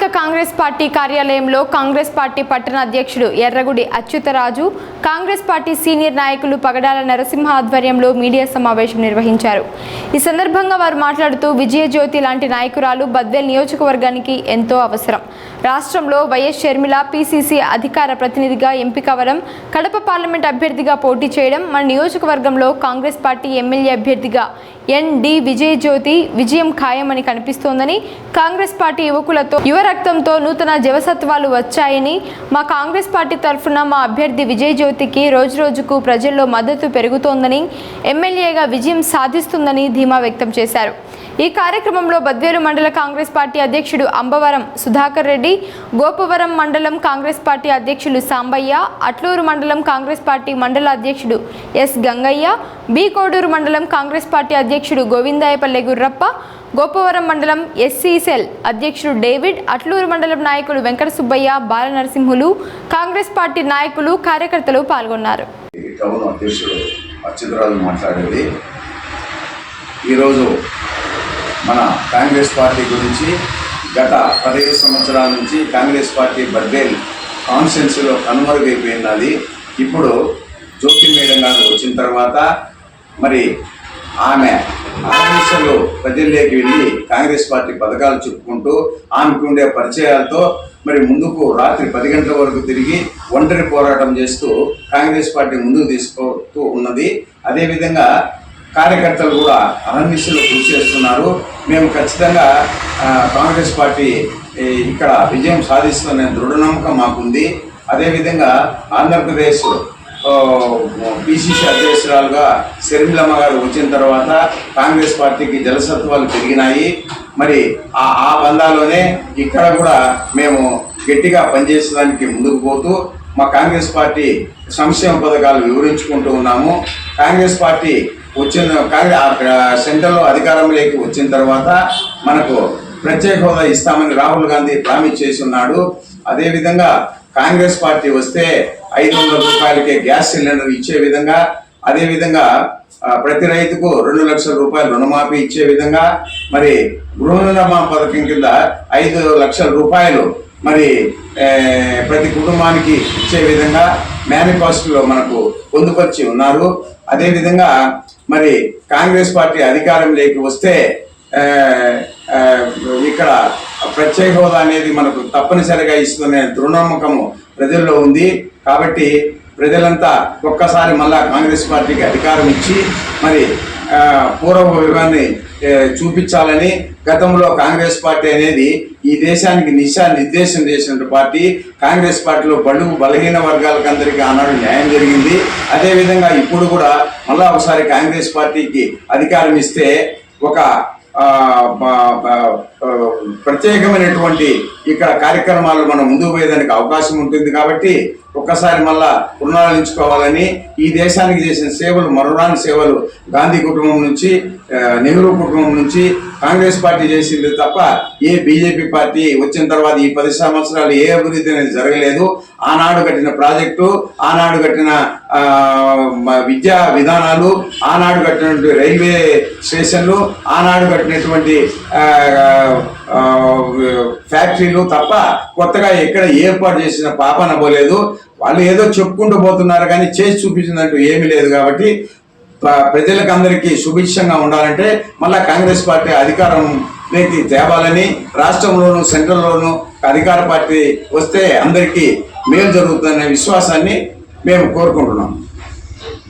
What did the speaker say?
స్థానిక కాంగ్రెస్ పార్టీ కార్యాలయంలో కాంగ్రెస్ పార్టీ పట్టణ అధ్యక్షుడు ఎర్రగుడి అచ్యుతరాజు కాంగ్రెస్ పార్టీ సీనియర్ నాయకులు పగడాల నరసింహ ఆధ్వర్యంలో మీడియా సమావేశం నిర్వహించారు. ఈ సందర్భంగా వారు మాట్లాడుతూ విజయజ్యోతి లాంటి నాయకురాలు బద్వేల్ నియోజకవర్గానికి ఎంతో అవసరం. రాష్ట్రంలో వైఎస్ షర్మిల పీసీసీ అధికార ప్రతినిధిగా ఎంపిక అవ్వడం కడప పార్లమెంట్ అభ్యర్థిగా పోటీ చేయడం మన నియోజకవర్గంలో కాంగ్రెస్ పార్టీ ఎమ్మెల్యే అభ్యర్థిగా ఎన్డి విజయజ్యోతి విజయం ఖాయమని కనిపిస్తోందని కాంగ్రెస్ పార్టీ యువకులతో యువ రక్తంతో నూతన జవసత్వాలు వచ్చాయని మా కాంగ్రెస్ పార్టీ తరఫున మా అభ్యర్థి విజయజ్యోతికి రోజురోజుకు ప్రజల్లో మద్దతు పెరుగుతోందని ఎమ్మెల్యేగా విజయం సాధిస్తుందని ధీమా వ్యక్తం చేశారు. ఈ కార్యక్రమంలో బద్వేలు మండల కాంగ్రెస్ పార్టీ అధ్యక్షుడు అంబవరం సుధాకర్ రెడ్డి గోపవరం మండలం కాంగ్రెస్ పార్టీ అధ్యక్షులు సాంబయ్య అట్లూరు మండలం కాంగ్రెస్ పార్టీ మండల అధ్యక్షుడు ఎస్ గంగయ్య బి కోడూరు మండలం కాంగ్రెస్ పార్టీ అధ్యక్షుడు గోవిందాయపల్లె గుర్రప్ప గోపవరం మండలం ఎస్సీ సెల్ అధ్యక్షుడు డేవిడ్ అట్లూరు మండలం నాయకుడు వెంకట సుబ్బయ్య బాల నరసింహులు కాంగ్రెస్ పార్టీ నాయకులు కార్యకర్తలు పాల్గొన్నారు. అధ్యక్షుడు ఈరోజు మన కాంగ్రెస్ పార్టీ గురించి గత పదిహేను సంవత్సరాల నుంచి కాంగ్రెస్ పార్టీ బర్బేల్ కాన్సెన్స్లో కనుమరుగైపోయినది ఇప్పుడు జ్యోతి మేడం గారు వచ్చిన తర్వాత మరి ఆమె ఆదేశాలు ప్రజల్లోకి వెళ్ళి కాంగ్రెస్ పార్టీ పథకాలు చెప్పుకుంటూ ఆమెకు ఉండే పరిచయాలతో మరి ముందుకు రాత్రి పది గంటల వరకు తిరిగి ఒంటరి పోరాటం చేస్తూ కాంగ్రెస్ పార్టీ ముందుకు తీసుకుపోతూ ఉన్నది. అదేవిధంగా కార్యకర్తలు కూడా అహర్నిశలు కృషి చేస్తున్నారు. మేము ఖచ్చితంగా కాంగ్రెస్ పార్టీ ఇక్కడ విజయం సాధిస్తుందనే దృఢ నమ్మకం మాకుంది. అదేవిధంగా ఆంధ్రప్రదేశ్ పిసిసి అధ్యక్షురాలుగా శర్మిలమ్మ గారు వచ్చిన తర్వాత కాంగ్రెస్ పార్టీకి జలసత్వాలు పెరిగినాయి. మరి ఆ ఆ బంధాలోనే ఇక్కడ కూడా మేము గట్టిగా పనిచేసేదానికి ముందుకు పోతూ మా కాంగ్రెస్ పార్టీ సంక్షేమ పథకాలు వివరించుకుంటూ ఉన్నాము. కాంగ్రెస్ పార్టీ వచ్చిన కాంగ్రెస్ సెంట్రల్లో అధికారంలోకి వచ్చిన తర్వాత మనకు ప్రత్యేక హోదా ఇస్తామని రాహుల్ గాంధీ ప్రామిస్ చేసి ఉన్నాడు అదేవిధంగా కాంగ్రెస్ పార్టీ వస్తే ఐదు వందల రూపాయలకే గ్యాస్ సిలిండర్ ఇచ్చే విధంగా అదేవిధంగా ప్రతి రైతుకు రెండు లక్షల రూపాయలు రుణమాఫీ ఇచ్చే విధంగా మరి గృహ నిర్మాణ పథకం కింద ఐదు లక్షల రూపాయలు మరి ప్రతి కుటుంబానికి ఇచ్చే విధంగా మేనిఫెస్టోలో మనకు పొందుపరిచి ఉన్నారు. అదేవిధంగా మరి కాంగ్రెస్ పార్టీ అధికారంలోకి వస్తే ఇక్కడ ప్రత్యేక హోదా అనేది మనకు తప్పనిసరిగా ఇస్తుందనే దృఢనమ్మకము ప్రజల్లో ఉంది. కాబట్టి ప్రజలంతా ఒక్కసారి మళ్ళా కాంగ్రెస్ పార్టీకి అధికారం ఇచ్చి మరి పూర్వ వైభవాన్ని చూపించాలని గతంలో కాంగ్రెస్ పార్టీ అనేది ఈ దేశానికి దిశా నిర్దేశం చేసిన పార్టీ. కాంగ్రెస్ పార్టీలో బడుగు బలహీన వర్గాలకు అందరికీ ఆనాడు న్యాయం జరిగింది. అదేవిధంగా ఇప్పుడు కూడా మళ్ళా ఒకసారి కాంగ్రెస్ పార్టీకి అధికారం ఇస్తే ఒక ప్రత్యేకమైనటువంటి ఇక్కడ కార్యక్రమాలు మనం ముందుకు పోయేదానికి అవకాశం ఉంటుంది కాబట్టి ఒక్కసారి మళ్ళా పునరాలించుకోవాలని ఈ దేశానికి చేసిన సేవలు మరురాని సేవలు గాంధీ కుటుంబం నుంచి నెహ్రూ కుటుంబం నుంచి కాంగ్రెస్ పార్టీ చేసింది తప్ప ఏ బీజేపీ పార్టీ వచ్చిన తర్వాత ఈ పది సంవత్సరాలు ఏ అభివృద్ధి అనేది జరగలేదు. ఆనాడు కట్టిన ప్రాజెక్టు ఆనాడు కట్టిన విద్యా విధానాలు ఆనాడు కట్టినటువంటి రైల్వే స్టేషన్లు ఆనాడు కట్టినటువంటి ఫ్యాక్టరీలు తప్ప కొత్తగా ఎక్కడ ఏర్పాటు చేసిన పాపన పోలేదు. వాళ్ళు ఏదో చెప్పుకుంటూ పోతున్నారు కానీ చేసి చూపించినట్టు ఏమీ లేదు కాబట్టి ప్రజలకు అందరికీ సుభిక్షంగా ఉండాలంటే మళ్ళా కాంగ్రెస్ పార్టీ అధికారం లేకి తేవాలని రాష్ట్రంలోను సెంట్రల్లోను అధికార పార్టీ వస్తే అందరికీ మేలు జరుగుతుందనే విశ్వాసాన్ని మేము కోరుకుంటున్నాం.